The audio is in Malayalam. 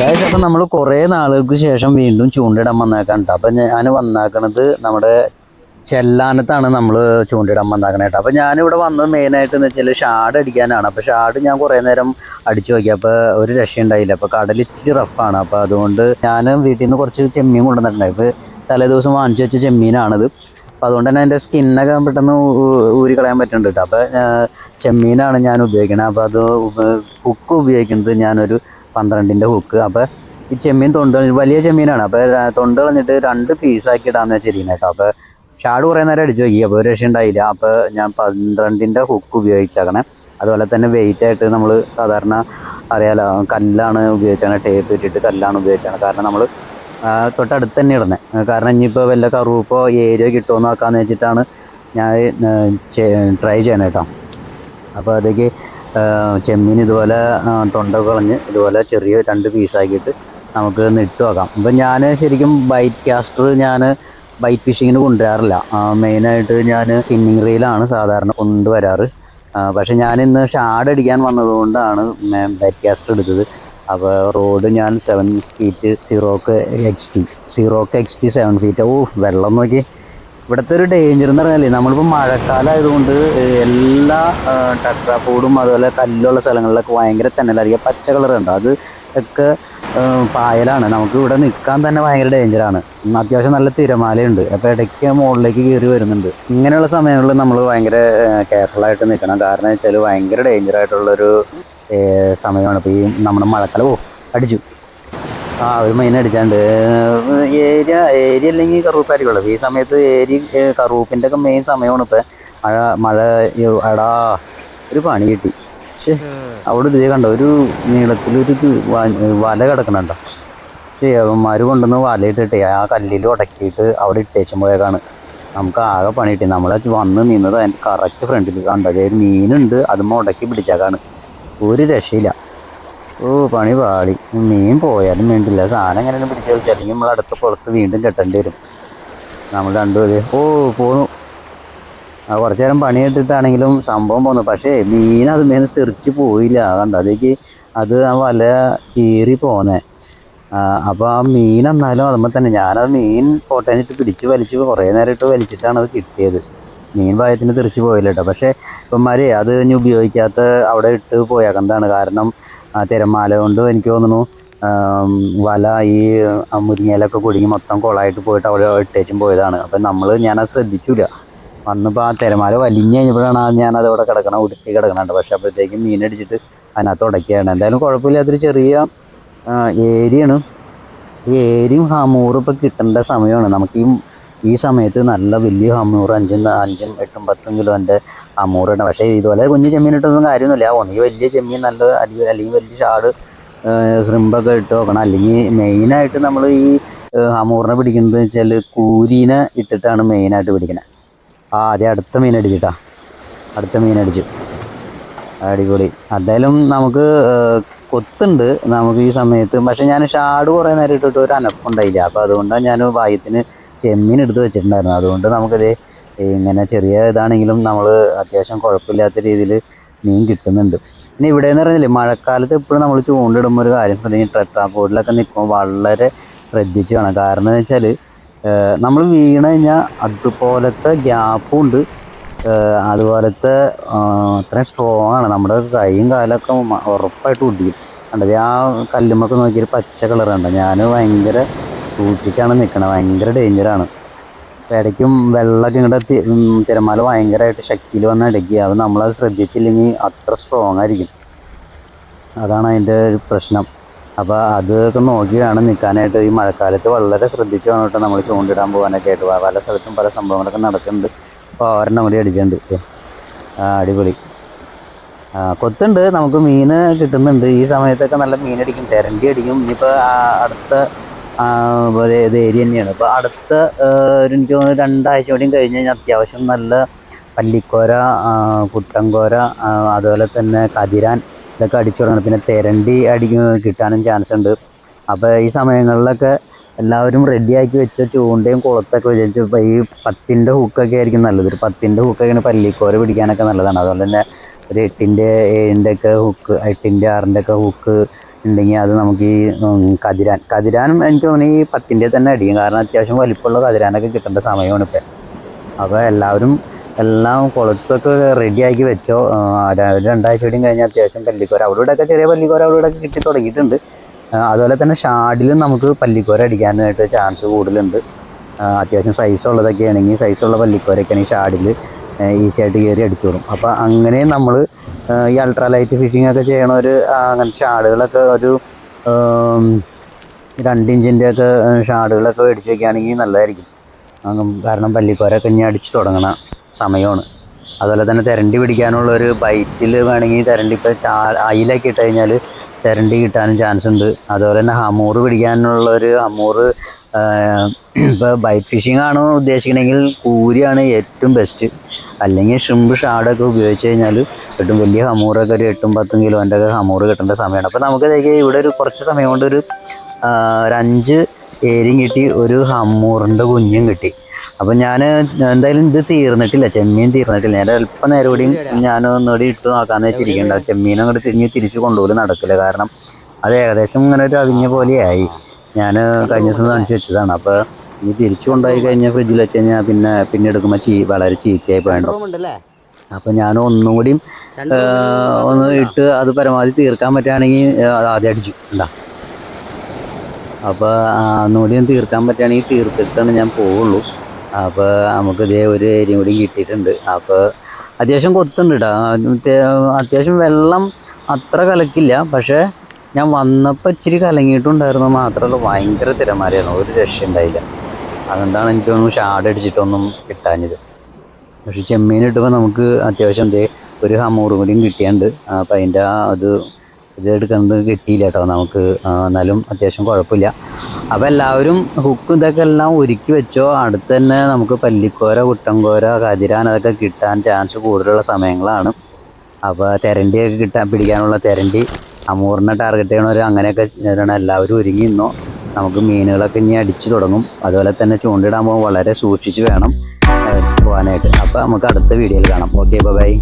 ഗൈസ് അപ്പം നമ്മൾ കുറേ നാളുകൾക്ക് ശേഷം വീണ്ടും ചൂണ്ടിടാൻ വന്നേക്കാൻ കേട്ടോ അപ്പം ഞാൻ വന്നാക്കണത് നമ്മുടെ ചെല്ലാനത്താണ് നമ്മൾ ചൂണ്ടിടാൻ വന്നാക്കണേ കേട്ടോ അപ്പം ഞാനിവിടെ വന്നത് മെയിനായിട്ട് എന്ന് വെച്ചാൽ ഷാഡ് അടിക്കാനാണ്. അപ്പോൾ ഷാഡ് ഞാൻ കുറേ നേരം അടിച്ചു നോക്കി. അപ്പോൾ ഒരു രക്ഷയുണ്ടായില്ല. അപ്പോൾ കടൽ ഇച്ചിരി റഫാണ് അപ്പോൾ അതുകൊണ്ട് ഞാൻ വീട്ടിൽ നിന്ന് കുറച്ച് ചെമ്മീൻ കൊണ്ടുവന്നിട്ടുണ്ടായി. ഇപ്പോൾ തലേ ദിവസം വാങ്ങിച്ചു വെച്ച ചെമ്മീനാണിത്. അപ്പോൾ അതുകൊണ്ട് തന്നെ എന്റെ സ്കിന്നൊക്കെ പെട്ടെന്ന് ഊരി കളയാൻ പറ്റുന്നുണ്ട് കേട്ടോ അപ്പോൾ ചെമ്മീനാണ് ഞാൻ ഉപയോഗിക്കുന്നത് അപ്പോൾ അത് ഹുക്ക് ഉപയോഗിക്കുന്നത് ഞാനൊരു പന്ത്രണ്ടിന്റെ ഹുക്ക് അപ്പോൾ ഈ ചെമ്മീൻ തൊണ്ട് വലിയ ചെമ്മീനാണ്. അപ്പോൾ തൊണ്ട് കളഞ്ഞിട്ട് രണ്ട് പീസാക്കി ഇടാന്ന് വെച്ചിരിക്കുന്നത് കേട്ടോ അപ്പോൾ ഷാഡ് കുറേ നേരം അടിച്ചു നോക്കി. അപ്പോൾ ഒരു രക്ഷ ഉണ്ടായില്ല. അപ്പോൾ ഞാൻ പന്ത്രണ്ടിന്റെ ഹുക്ക് ഉപയോഗിച്ചാക്കണേ. അതുപോലെ തന്നെ വെയിറ്റ് ആയിട്ട് നമ്മൾ സാധാരണ അറിയാലോ കല്ലാണ് ഉപയോഗിച്ചാണ് ടേപ്പ് ഇട്ടിട്ട് കല്ലാണ് ഉപയോഗിച്ചാണ്. കാരണം നമ്മൾ തൊട്ടടുത്ത് തന്നെ ഇടുന്നത് കാരണം ഇനിയിപ്പോൾ വല്ല കറുവപ്പോ ഏരിയ കിട്ടുമോ നോക്കാന്ന് വെച്ചിട്ടാണ് ഞാൻ ട്രൈ ചെയ്യണം കേട്ടോ അപ്പോൾ അതേക്ക് ചെമ്മീൻ ഇതുപോലെ തൊണ്ട കളഞ്ഞ് ഇതുപോലെ ചെറിയ രണ്ട് പീസാക്കിയിട്ട് നമുക്ക് നിട്ട് വെക്കാം അപ്പം ഞാൻ ശരിക്കും ബൈറ്റ് കാസ്റ്റർ ഞാൻ ബൈറ്റ് ഫിഷിങ്ങിന് കൊണ്ടുവരാറില്ല. മെയിനായിട്ട് ഞാൻ സ്പിന്നിങ് റീലാണ് സാധാരണ കൊണ്ടുവരാറ്. പക്ഷേ ഞാൻ ഇന്ന് ഷാഡ് അടിക്കാൻ വന്നതുകൊണ്ടാണ് ബൈറ്റ് കാസ്റ്റർ എടുത്തത്. അപ്പോൾ റോഡ് ഞാൻ സെവൻ ഫീറ്റ് സീറോക്ക് എക്സ് ടി സീറോക്ക് എക്സ് ടി സെവൻ ഫീറ്റ് ഓ വെള്ളം നോക്കി. ഇവിടുത്തെ ഒരു ഡേഞ്ചർ എന്ന് പറഞ്ഞാലേ നമ്മളിപ്പോൾ മഴക്കാലം ആയതുകൊണ്ട് എല്ലാ ടട്രാപ്പോഡും അതുപോലെ കല്ലുള്ള സ്ഥലങ്ങളിലൊക്കെ ഭയങ്കര തന്നലായിരിക്കും. പച്ച കളറുണ്ട് അത് ഒക്കെ പായലാണ്. നമുക്ക് ഇവിടെ നിൽക്കാൻ തന്നെ ഭയങ്കര ഡേഞ്ചറാണ് അത്യാവശ്യം നല്ല തിരമാലയുണ്ട്. അപ്പോൾ ഇടയ്ക്ക് മുകളിലേക്ക് കയറി വരുന്നുണ്ട്. ഇങ്ങനെയുള്ള സമയങ്ങളിൽ നമ്മൾ ഭയങ്കര കെയർഫുള്ളായിട്ട് നിൽക്കണം കാരണം വെച്ചാൽ ഭയങ്കര ഡേഞ്ചറായിട്ടുള്ളൊരു സമയമാണ്. ഇപ്പോൾ ഈ നമ്മുടെ മഴക്കാലം ഓ അടിച്ചു. ആ ഒരു മൈന അടിച്ചാണ്ട് ഏരിയ ഏരിയ അല്ലെങ്കിൽ കറുപ്പായിരിക്കുള്ളൂ ഈ സമയത്ത് ഏരി കറുപ്പിന്റെ ഒക്കെ മെയിൻ സമയമാണ് ഇപ്പം. മഴ മഴ അടാ ഒരു പണി കിട്ടി. പക്ഷേ അവിടെ ഇതേ കണ്ട ഒരു നീളത്തിലൊരു വല കിടക്കണുണ്ടോ പക്ഷേ അവന്മാർ കൊണ്ടുവന്ന് വല ഇട്ടിട്ടേ ആ കല്ലിൽ ഉടക്കിയിട്ട് അവിടെ ഇട്ടേച്ചും പോയേക്കാണ്. നമുക്ക് ആകെ പണി കിട്ടി. നമ്മളെ വന്ന് നിന്നത് കറക്റ്റ് ഫ്രണ്ടിൽ കണ്ടത് മീനുണ്ട് അത് മുടക്കി പിടിച്ചേക്കാണ്. ഒരു രക്ഷയില്ല. ഓ പണി പാളി. മീൻ പോയാലും വേണ്ടില്ല. സാധനം എങ്ങനെ പിടിച്ചു വെച്ചാൽ അല്ലെങ്കിൽ നമ്മൾ അടുത്ത പുറത്ത് വീണ്ടും കെട്ടേണ്ടി വരും. നമ്മൾ രണ്ടുപേര് ഓ പോണു ആ കുറച്ചു നേരം പണി എടുത്തിട്ടാണെങ്കിലും സംഭവം പോന്നു. പക്ഷേ മീൻ അത് മേലെ തെറിച്ച് പോയില്ല. കണ്ട? അതേക്ക് അത് ആ വല കീറി പോന്നേ. അപ്പോൾ ആ മീൻ എന്നാലും അതുമ്പോൾ തന്നെ. ഞാനത് മീൻ പോട്ടേനിട്ട് പിടിച്ച് വലിച്ച് കുറേ നേരം ഇട്ട് വലിച്ചിട്ടാണ് അത് കിട്ടിയത്. മീൻ പായത്തിന് തെറിച്ച് പോയില്ല കേട്ടോ പക്ഷേ ഇപ്പന്മാരെ അത് ഇനി ഉപയോഗിക്കാത്ത അവിടെ ഇട്ട് പോയേക്കുന്നതാണ് കാരണം തിരമാല കൊണ്ട് എനിക്ക് തോന്നുന്നു വല ഈ മുരിങ്ങയിലൊക്കെ കുടുങ്ങി മൊത്തം കുളമായിട്ട് പോയിട്ട് അവിടെ ഇട്ടേച്ചും പോയതാണ്. അപ്പം നമ്മൾ ഞാൻ അത് ശ്രദ്ധിച്ചില്ല വന്നപ്പോൾ ആ തിരമാല വലിഞ്ഞ് കഴിഞ്ഞപ്പോഴാണ് ഞാൻ അവിടെ കിടക്കണം ഉടുക്കി കിടക്കണുണ്ട്. പക്ഷേ അപ്പോഴത്തേക്കും മീനടിച്ചിട്ട് അതിനകത്ത് ഉടക്കുകയാണ്. എന്തായാലും കുഴപ്പമില്ലാത്തൊരു ചെറിയ ഏരിയാണ് ഈ ഏരിയും ഹാമൂറും ഇപ്പോൾ കിട്ടേണ്ട സമയമാണ്. നമുക്ക് ഈ ഈ സമയത്ത് നല്ല വലിയ ഹമൂർ അഞ്ചും അഞ്ചും എട്ടും പത്തും കിലോന്റെ അമ്മൂറുണ്ട് പക്ഷേ ഇതുപോലെ കുഞ്ഞു ചെമ്മീൻ ഇട്ടൊന്നും കാര്യമൊന്നുമില്ല ഒന്നുകിൽ വലിയ ചെമ്മീൻ നല്ല അല്ലെങ്കിൽ അല്ലെങ്കിൽ വലിയ ഷാട് ശ്രിമ്പൊക്കെ ഇട്ട് നോക്കണം അല്ലെങ്കിൽ മെയിനായിട്ട് നമ്മൾ ഈ അമൂറിനെ പിടിക്കുന്നത് വെച്ചാൽ കൂരീനെ ഇട്ടിട്ടാണ് മെയിനായിട്ട് പിടിക്കുന്നത് ആ അതെ അടുത്ത മീൻ അടിച്ചിട്ടാ. അടുത്ത മീൻ അടിച്ചു. അടിപൊളി. എന്തായാലും നമുക്ക് കൊത്തുണ്ട് നമുക്ക് ഈ സമയത്ത്. പക്ഷെ ഞാൻ ഷാഡ് കുറേ നേരം ഇട്ടിട്ട് ഒരു അനപ്പുണ്ടായില്ല അപ്പോൾ അതുകൊണ്ടാണ് ഞാൻ വായത്തിന് ചെമ്മീൻ എടുത്ത് വെച്ചിട്ടുണ്ടായിരുന്നു. അതുകൊണ്ട് നമുക്കിത് ഇങ്ങനെ ചെറിയ ഇതാണെങ്കിലും നമ്മൾ അത്യാവശ്യം കുഴപ്പമില്ലാത്ത രീതിയിൽ മീൻ കിട്ടുന്നുണ്ട്. പിന്നെ ഇവിടെ എന്ന് പറഞ്ഞാൽ മഴക്കാലത്ത് എപ്പോഴും നമ്മൾ ചൂണ്ടിടുമ്പോൾ ഒരു കാര്യം ശ്രദ്ധിക്കും ട്രെട്രാപ്പോർട്ടിലൊക്കെ നിൽക്കുമ്പോൾ വളരെ ശ്രദ്ധിച്ച് വേണം കാരണം എന്ന് വെച്ചാൽ നമ്മൾ വീണ് കഴിഞ്ഞാൽ അതുപോലത്തെ ഗ്യാപ്പും ഉണ്ട്. അതുപോലത്തെ അത്രയും സ്ട്രോങ് ആണ്. നമ്മുടെ കൈയും കാലൊക്കെ ഉറപ്പായിട്ട് ഒടിക്കും കണ്ടത് ആ കല്ലുമൊക്കെ നോക്കിയൊരു പച്ച കളറുണ്ട് ഞാൻ ഭയങ്കര സൂക്ഷിച്ചാണ് നിൽക്കണത് ഭയങ്കര ഡേഞ്ചറാണ് ഇടയ്ക്കും വെള്ളമൊക്കെ ഇങ്ങോട്ട് തിരമാല ഭയങ്കരമായിട്ട് ശക്തിയിൽ വന്ന് ഇടയ്ക്കുക അത് നമ്മളത് ശ്രദ്ധിച്ചില്ലെങ്കിൽ അത്ര സ്ട്രോങ് ആയിരിക്കും. അതാണ് അതിന്റെ ഒരു പ്രശ്നം. അപ്പോൾ അതൊക്കെ നോക്കി വേണം നിൽക്കാനായിട്ട് ഈ മഴക്കാലത്ത് വളരെ ശ്രദ്ധിച്ച് വേണം നമ്മൾ ചൂണ്ടിടാൻ പോകാനൊക്കെ ആയിട്ട്. പല സ്ഥലത്തും പല സംഭവങ്ങളൊക്കെ നടക്കുന്നുണ്ട്. അപ്പോൾ ഒരെണ്ണം കൂടി അടിച്ചിട്ടുണ്ട്. അടിപൊളി. കൊത്തുണ്ട്. നമുക്ക് മീൻ കിട്ടുന്നുണ്ട്. ഈ സമയത്തൊക്കെ നല്ല മീൻ അടിക്കും തെരണ്ടി അടിക്കും. ഇനിയിപ്പോൾ അടുത്ത ഇത് ഏരിയ തന്നെയാണ്. അപ്പോൾ അടുത്ത ഒരു എനിക്ക് തോന്നുന്നു രണ്ടാഴ്ച കൂടിയും കഴിഞ്ഞ് കഴിഞ്ഞാൽ അത്യാവശ്യം നല്ല പല്ലിക്കോര കുട്ടൻകോര അതുപോലെ തന്നെ കതിരാൻ ഇതൊക്കെ അടിച്ചു തുടങ്ങണം. പിന്നെ തെരണ്ടി അടി കിട്ടാനും ചാൻസ് ഉണ്ട്. അപ്പോൾ ഈ സമയങ്ങളിലൊക്കെ എല്ലാവരും റെഡിയാക്കി വെച്ച ചൂണ്ടയും കുളത്തൊക്കെ വിചാരിച്ചു ഇപ്പോൾ ഈ പത്തിന്റെ ഹുക്കൊക്കെ ആയിരിക്കും നല്ലത്. ഒരു പത്തിന്റെ ഹുക്കൊക്കെയാണ് പല്ലിക്കോര പിടിക്കാനൊക്കെ നല്ലതാണ്. അതുപോലെ തന്നെ ഒരു എട്ടിന്റെ ഏഴിന്റെ ഒക്കെ ഹുക്ക് എട്ടിന്റെ ആറിന്റെ ഒക്കെ ഹുക്ക് ഉണ്ടെങ്കിൽ അത് നമുക്ക് ഈ കതിരാൻ. കതിരാനും എനിക്ക് തോന്നുന്നു ഈ പത്തിന്റെ തന്നെ അടിയും. കാരണം അത്യാവശ്യം വലിപ്പമുള്ള കതിരാനൊക്കെ കിട്ടേണ്ട സമയമാണ് ഇപ്പം. അപ്പോൾ എല്ലാവരും എല്ലാം കുളത്തൊക്കെ റെഡിയാക്കി വെച്ചോ. രണ്ടാഴ്ച കൂടിയും കഴിഞ്ഞാൽ അത്യാവശ്യം പല്ലിക്കോര. അവിടെ ഇവിടെയൊക്കെ ചെറിയ പല്ലിക്കോര അവിടെ ഇവിടെയൊക്കെ കിട്ടി തുടങ്ങിയിട്ടുണ്ട്. അതുപോലെ തന്നെ ഷാഡിലും നമുക്ക് പല്ലിക്കോര അടിക്കാനായിട്ട് ചാൻസ് കൂടുതലുണ്ട്. അത്യാവശ്യം സൈസ് ഉള്ളതൊക്കെ ആണെങ്കിൽ സൈസുള്ള പല്ലിക്കോരൊക്കെ ആണെങ്കിൽ ഷാഡിൽ ഈസി ആയിട്ട് കയറി അടിച്ചോളും. അപ്പോൾ അങ്ങനെ നമ്മൾ ഈ അൾട്രാലൈറ്റ് ഫിഷിംഗ് ഒക്കെ ചെയ്യണ ഒരു അങ്ങനത്തെ ഷാഡുകളൊക്കെ ഒരു രണ്ട് ഇഞ്ചിന്റെ ഒക്കെ ഷാഡുകളൊക്കെ മേടിച്ച് വെക്കുകയാണെങ്കിൽ നല്ലതായിരിക്കും. കാരണം പല്ലിക്കോരൊക്കെ ഇനി അടിച്ച് തുടങ്ങണ സമയമാണ് അതുപോലെ തന്നെ തെരണ്ടി പിടിക്കാനുള്ള ഒരു ബൈറ്റിൽ വേണമെങ്കിൽ തെരണ്ടി ഇപ്പോൾ ചാ അയിലൊക്കെ ഇട്ട് കഴിഞ്ഞാൽ തെരണ്ടി കിട്ടാനും ചാൻസ് ഉണ്ട്. അതുപോലെ തന്നെ ഹമൂറ് പിടിക്കാനുള്ള ഒരു ഹമൂറ് ഇപ്പോൾ ബൈറ്റ് ഫിഷിംഗ് ആണോ ഉദ്ദേശിക്കണമെങ്കിൽ കൂരിയാണ് ഏറ്റവും ബെസ്റ്റ് അല്ലെങ്കിൽ ഷിമ്പ് ഷാഡൊക്കെ ഉപയോഗിച്ച് കഴിഞ്ഞാൽ ഏറ്റവും വലിയ ഹമൂറൊക്കെ ഒരു എട്ടും പത്തും കിലോന്റെ ഒക്കെ ഹമൂറ് കിട്ടേണ്ട സമയമാണ്. അപ്പോൾ നമുക്ക് ഇവിടെ ഒരു കുറച്ച് സമയം കൊണ്ട് ഒരു അഞ്ച് ഏരിയും കിട്ടി ഒരു ഹമ്മൂറിന്റെ കുഞ്ഞും കിട്ടി. അപ്പം ഞാൻ എന്തായാലും ഇത് തീർന്നിട്ടില്ല. ചെമ്മീൻ തീർന്നിട്ടില്ല. ഞാൻ അല്പം നേരം കൂടിയും ഞാൻ ഒന്നുകൂടി ഇട്ട് നോക്കാമെന്ന് വെച്ചിരിക്കേണ്ട. ചെമ്മീനും അങ്ങോട്ട് തിരിഞ്ഞ് തിരിച്ച് കൊണ്ടുപോലും നടക്കില്ല. കാരണം അത് ഏകദേശം ഇങ്ങനെ ഒരു അവിഞ്ഞ പോലെയായി. ഞാൻ കഴിഞ്ഞ ദിവസം കാണിച്ചു വെച്ചതാണ്. അപ്പോൾ ഇനി തിരിച്ചു കൊണ്ടുപോയി കഴിഞ്ഞാൽ ഫ്രിഡ്ജിൽ വെച്ച് കഴിഞ്ഞാൽ പിന്നെ പിന്നെ എടുക്കുമ്പോൾ ചീ വളരെ ചീത്തയായി പോയണ്ടോ അപ്പൊ ഞാൻ ഒന്നും കൂടി ഒന്ന് ഇട്ട് അത് പരമാവധി തീർക്കാൻ പറ്റുകയാണെങ്കിൽ ആദ്യം അടിച്ചു ഉണ്ടാ അപ്പോൾ ഒന്നുകൂടിയും തീർക്കാൻ പറ്റുകയാണെങ്കിൽ തീർത്തിട്ടാണ് ഞാൻ പോവുള്ളൂ. അപ്പോൾ നമുക്ക് ഇതേ ഒരു ഏരിയ കൂടി കിട്ടിയിട്ടുണ്ട്. അപ്പോൾ അത്യാവശ്യം കൊത്തുണ്ട് കേട്ടോ അത്യാവശ്യം വെള്ളം അത്ര കലക്കില്ല. പക്ഷേ ഞാൻ വന്നപ്പോൾ ഇച്ചിരി കലങ്ങിയിട്ടുണ്ടായിരുന്നു. മാത്രമല്ല ഭയങ്കര തിരമാലയാണ് ഒരു രക്ഷ ഉണ്ടായില്ല അതുകൊണ്ടാണ് എനിക്ക് തോന്നുന്നു ഷാഡ് അടിച്ചിട്ടൊന്നും കിട്ടാഞ്ഞത്. പക്ഷെ ചെമ്മീൻ ഇട്ടപ്പോൾ നമുക്ക് അത്യാവശ്യം എന്തേ ഒരു ഹമൂറും കൂടിയും കിട്ടിയുണ്ട് അപ്പം അതിന്റെ അത് ഇത് എടുക്കുന്നത് കിട്ടിയില്ല കേട്ടോ നമുക്ക്. എന്നാലും അത്യാവശ്യം കുഴപ്പമില്ല. അപ്പോൾ എല്ലാവരും ഹുക്കും ഇതൊക്കെ എല്ലാം ഒരുക്കി വെച്ചോ. അടുത്ത് തന്നെ നമുക്ക് പല്ലിക്കോര കുട്ടൻകോര കതിരാൻ അതൊക്കെ കിട്ടാൻ ചാൻസ് കൂടുതലുള്ള സമയങ്ങളാണ്. അപ്പോൾ തെരണ്ടിയൊക്കെ കിട്ടാൻ പിടിക്കാനുള്ള തെരണ്ടി അമൂറിനെ ടാർഗറ്റ് ചെയ്യണവർ അങ്ങനെയൊക്കെ എല്ലാവരും ഒരുങ്ങി നിന്നോ. നമുക്ക് മീനുകളൊക്കെ ഇനി അടിച്ചു തുടങ്ങും. അതുപോലെ തന്നെ ചൂണ്ടിടാൻ പോകുമ്പോൾ വളരെ സൂക്ഷിച്ച് വേണം പോകാനായിട്ട്. അപ്പോൾ നമുക്ക് അടുത്ത വീഡിയോയിൽ കാണാം. Okay bye